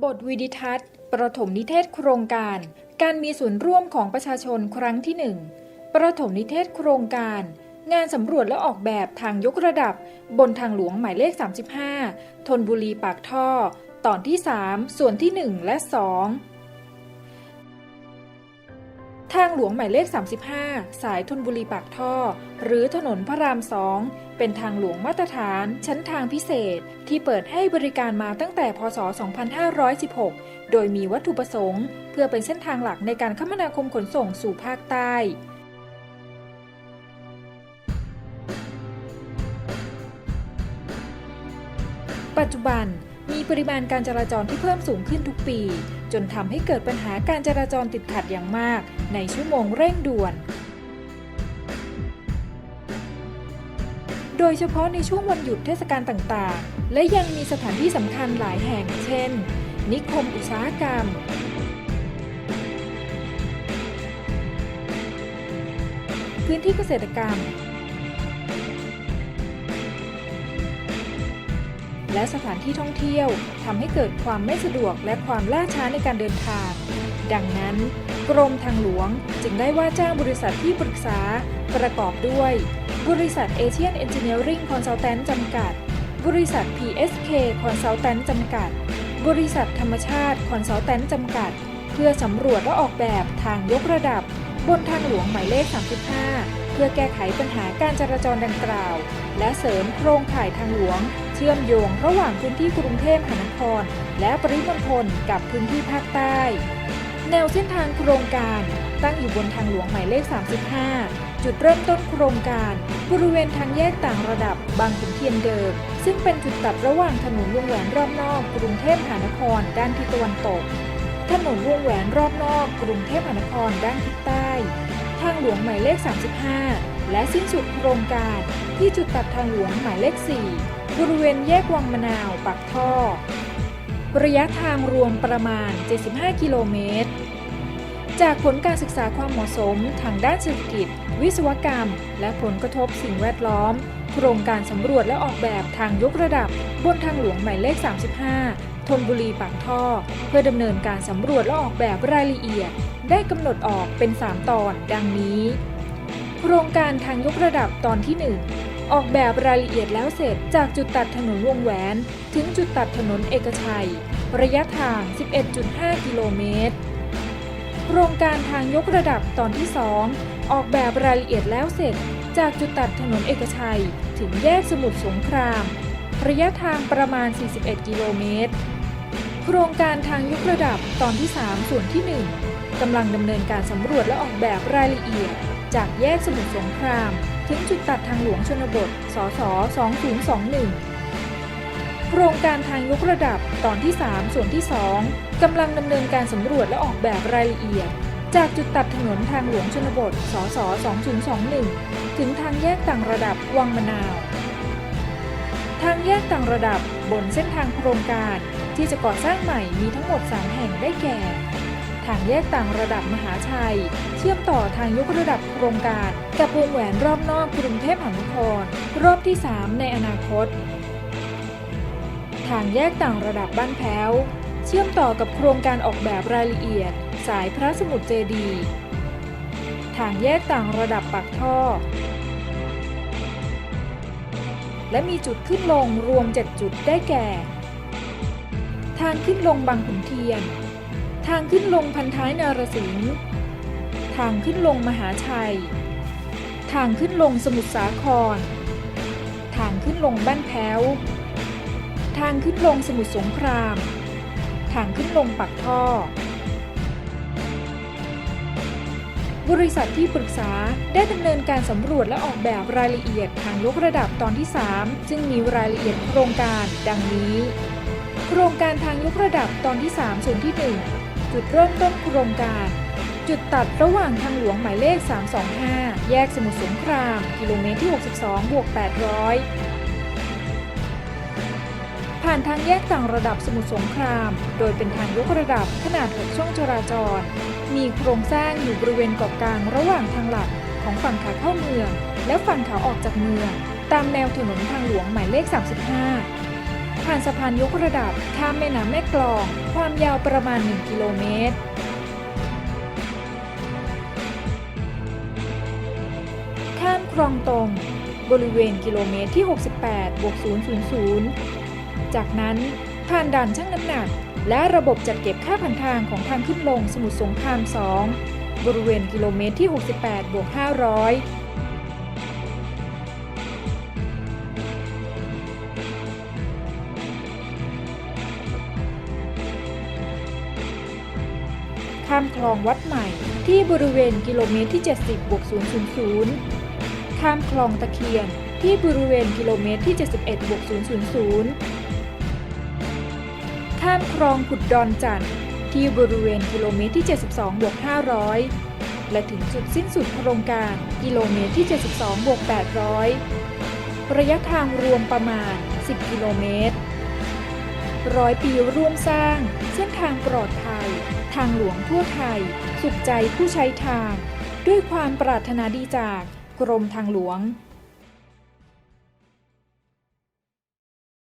บทวิดิทัศน์ ประถมนิเทศโครงการ การมีส่วนร่วมของประชาชนครั้งที่ 1 ประถมนิเทศโครงการ งานสำรวจและออกแบบทางยกระดับ บนทางหลวงหมายเลข 35 ทนบุรีปากท่อ ตอนที่ 3 ส่วนที่ 1 และ 2 หลวงหมายเลข 35 สายธนบุรีปากท่อ หรือถนนพระรามสองเป็นทางหลวงมาตรฐานชั้นทางพิเศษ ที่เปิดให้บริการมาตั้งแต่พศ 2516 โดยมีวัตถุประสงค์ เพื่อเป็นเส้นทางหลักในการคมนาคมขนส่งสู่ภาคใต้ปัจจุบัน ปริมาณการจราจรที่เพิ่มสูงขึ้นทุกปี จนทำให้เกิดปัญหาการจราจรติดขัดอย่างมาก ในชั่วโมงเร่งด่วน โดยเฉพาะในช่วงวันหยุดเทศกาลต่างๆ และยังมีสถานที่สำคัญหลายแห่ง เช่น นิคมอุตสาหกรรม พื้นที่เกษตรกรรม และสถานที่ท่องเที่ยวทำให้เกิดความไม่สะดวกและความล่าช้าในการเดินทาง ดังนั้น กรมทางหลวงจึงได้ว่าจ้างบริษัทที่ปรึกษาประกอบด้วย บริษัท Asian Engineering Consultant จำกัด บริษัท PSK Consultant จำกัด บริษัทธรรมชาติ Consultant จำกัด เพื่อสำรวจและออกแบบทางยกระดับบนทางหลวงหมายเลข 35 เพื่อแก้ไขปัญหาการจราจรดังกล่าว และเสริมโครงข่ายทางหลวง เชื่อมโยงระหว่างพื้นที่กรุงเทพมหานคร และปริมณฑลกับพื้นที่ภาคใต้ แนวเส้นทางโครงการตั้งอยู่บนทางหลวงหมายเลข 35 จุดเริ่มต้นโครงการ บริเวณทางแยกต่างระดับบางขุนเทียนเดิม ซึ่งเป็นจุดตัดระหว่างถนนวงแหวนรอบนอก กรุงเทพมหานคร ด้านทิศตะวันตก ถนนวงแหวนรอบนอก กรุงเทพมหานคร ด้านทิศใต้ ทางหลวงหมายเลข 35 และสิ้นสุดโครงการที่จุดตัดทางหลวงหมายเลข 4 บริเวณแยกวังมะนาวปากท่อ ระยะทางรวมประมาณ 75 กิโลเมตร จากผลการศึกษาความเหมาะสมทางด้านเศรษฐกิจ วิศวกรรม และผลกระทบสิ่งแวดล้อม โครงการสำรวจและออกแบบทางยกระดับบนทางหลวงหมายเลข 35 ธนบุรีปากท่อ เพื่อดำเนินการสำรวจและออกแบบรายละเอียด ได้กำหนดออกเป็น 3 ตอนดังนี้ โครงการทางยกระดับตอนที่ 1 ออกแบบรายละเอียดแล้วเสร็จจากจุดตัดถนนวงแหวน ถึงจุดตัดถนนเอกชัย ระยะทาง 11.5 กิโลเมตรโครงการทางยกระดับตอนที่ 2 ออกแบบรายละเอียดแล้วเสร็จ จากจุดตัดถนนเอกชัย ถึงแยกสมุทรสงคราม ระยะทางประมาณ 41 กิโลเมตร โครงการทางยกระดับตอนที่ 3 ส่วนที่ 1กำลังดำเนินการสำรวจและออกแบบรายละเอียด จากแยกสมุทรสงคราม ถึงจุดตัดทางหลวงชนบท สส 2021 โครงการทางยกระดับตอนที่ 3 ส่วนที่ 2กำลังดำเนินการสำรวจและออกแบบรายละเอียดจากจุดตัดถนนทางหลวงชนบท สส 2021 ถึงทางแยกต่างระดับวังมะนาว ทางแยกต่างระดับบนเส้นทางโครงการที่จะก่อสร้างใหม่มีทั้งหมด 3 แห่งได้แก่ ทางแยกต่างระดับมหาชัย เชื่อมต่อทางยกระดับโครงการ กับวงแหวนรอบนอกกรุงเทพมหานคร รอบที่ 3 ในอนาคต ทางแยกต่างระดับบ้านแพ้ว เชื่อมต่อกับโครงการออกแบบรายละเอียด สายพระสมุทรเจดี ทางแยกต่างระดับปากท่อ และมีจุดขึ้นลงรวม 7 จุดได้แก่ ทางขึ้นลงบางขุนเทียน ทางขึ้นลงพันท้ายนารสิงห์ ทางขึ้นลงมหาชัย ทางขึ้นลงสมุทรสาคร ทางขึ้นลงบ้านแพ้ว ทางขึ้นลงสมุทรสงคราม ทางขึ้นลงปักท่อ บริษัทที่ปรึกษาได้ดำเนินการสำรวจและออกแบบรายละเอียดทางยกระดับตอนที่ 3 ซึ่งมีรายละเอียดโครงการดังนี้ โครงการทางยกระดับตอนที่ 3 ส่วนที่ 1 จุดเริ่มต้นโครงการ จุดตัดระหว่างทางหลวงหมายเลข 325 แยกสมุทรสงคราม กิโลเมตรที่ 62บวก800ผ่านทางแยกต่างระดับสมุทรสงคราม โดยเป็นทางยกระดับขนาด 6 ช่องจราจร มีโครงสร้างอยู่บริเวณเกาะกลางระหว่างทางหลักของฝั่งขาเข้าเมือง และฝั่งขาออกจากเมือง ตามแนวถนนทางหลวงหมายเลข 35 ผ่านสะพานยกระดับข้ามแม่น้ำแม่กลอง ความยาวประมาณ 1 กิโลเมตรข้ามคลองตรงบริเวณกิโลเมตรที่ 68บวก000 จากนั้น ผ่านด่านชั่งน้ำหนัก และระบบจัดเก็บค่าผ่านทางของทางขึ้นลงสมุทรสงคราม 2 บริเวณกิโลเมตรที่ 68บวก500ข้ามคลองวัดใหม่ที่บริเวณกิโลเมตรที่ 70บวก000 ข้ามคลองตะเคียนที่บริเวณกิโลเมตรที่ 71บวก000 ข้ามคลองขุดดอนจันทร์ที่บริเวณกิโลเมตรที่ 72บวก500 และถึงจุดสิ้นสุดโครงการกิโลเมตรที่ 72บวก800 ระยะทางรวมประมาณ 10 กิโลเมตรร้อยปีร่วมสร้าง เส้นทางปลอดภัย ทางหลวงทั่วไทย สุขใจผู้ใช้ทาง ด้วยความปรารถนาดีจากกรมทางหลวง